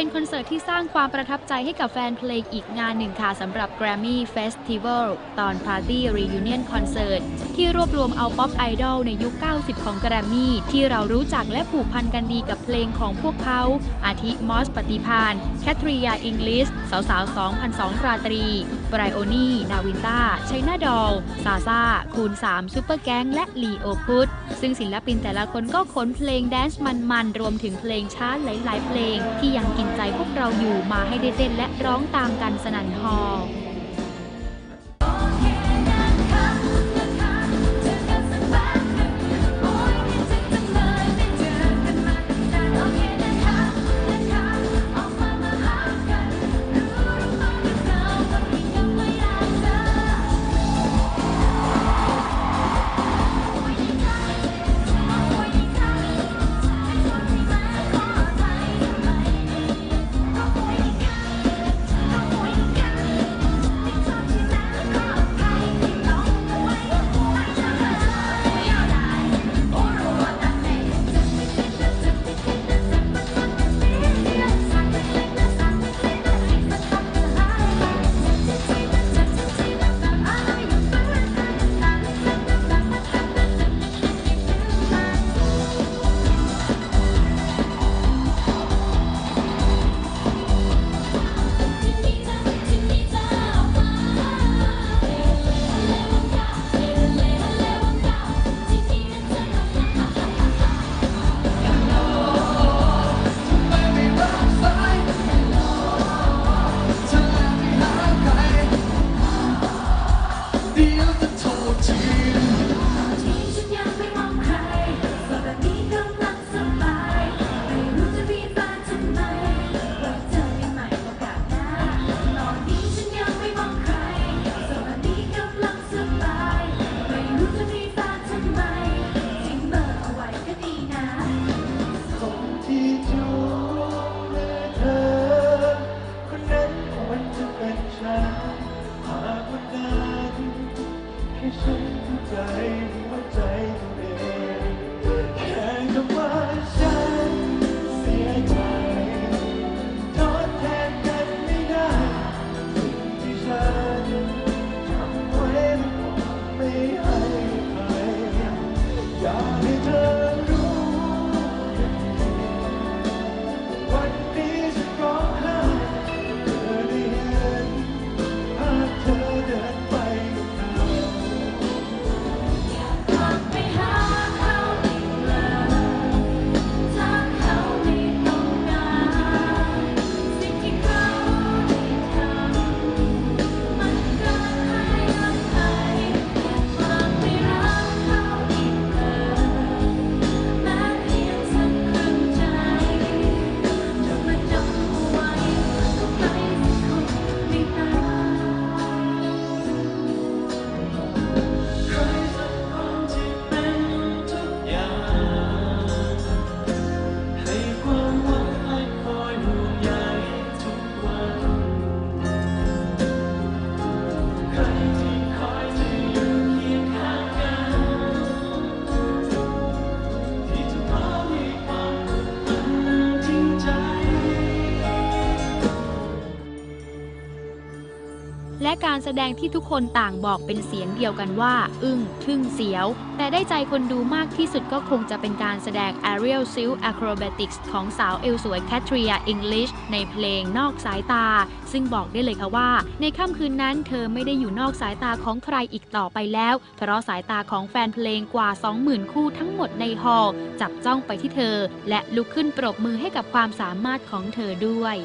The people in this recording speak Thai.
เป็นคอนเสิร์ตที่สร้างความประทับใจให้กับแฟนเพลงอีกงานหนึ่งค่ะสำหรับ Grammy Festival ตอน Party Reunion Concert ที่รวบรวมเอาป๊อปไอดอลในยุค 90 ของ Grammy ที่เรารู้จักและผูกพันกันดีกับเพลงของพวกเขา อาทิมอสปฏิพานแคทริยาอิงลิสสาวสาว2002 ราตรีไบรโอนี่นาวินต้าชัยนาดอลซาซาคูณ 3ซูเปอร์แก๊งและลีโอพุทซึ่งศิลปินแต่ละคนก็ขนเพลงแดนซ์มันๆรวมถึงเพลงช้าหลายๆ เพลงที่ยังกินใจพวกเราอยู่มาให้ได้เต้นและร้องตามกันสนั่นฮอ ใจหัวใจตัวเองแค่คำว่าฉันเสียใจทดแทนกันไม่ได้สิ่งที่ฉันทำไว้ทั้งหมดไม่ให้ใครอยากให้เธอ และการแสดงที่ทุกคนต่างบอกเป็นเสียงเดียวกันว่า อึ้ง ทึ่งเสียว แต่ได้ใจคนดูมากที่สุดก็คงจะเป็นการแสดง Aerial Silk Acrobatics ของสาวเอลสวย c a t r i a English ในเพลงนอกสายตา ซึ่งบอกได้เลยค่ะว่า ในค่ำคืนนั้นเธอไม่ได้อยู่นอกสายตาของใครอีกต่อไปแล้ว เพราะสายตาของแฟนเพลงกว่า 20,000 คู่ทั้งหมดในฮอลล์จับจ้องไปที่เธอ และลุกขึ้นปรบมือให้กับความสามารถของเธอด้วย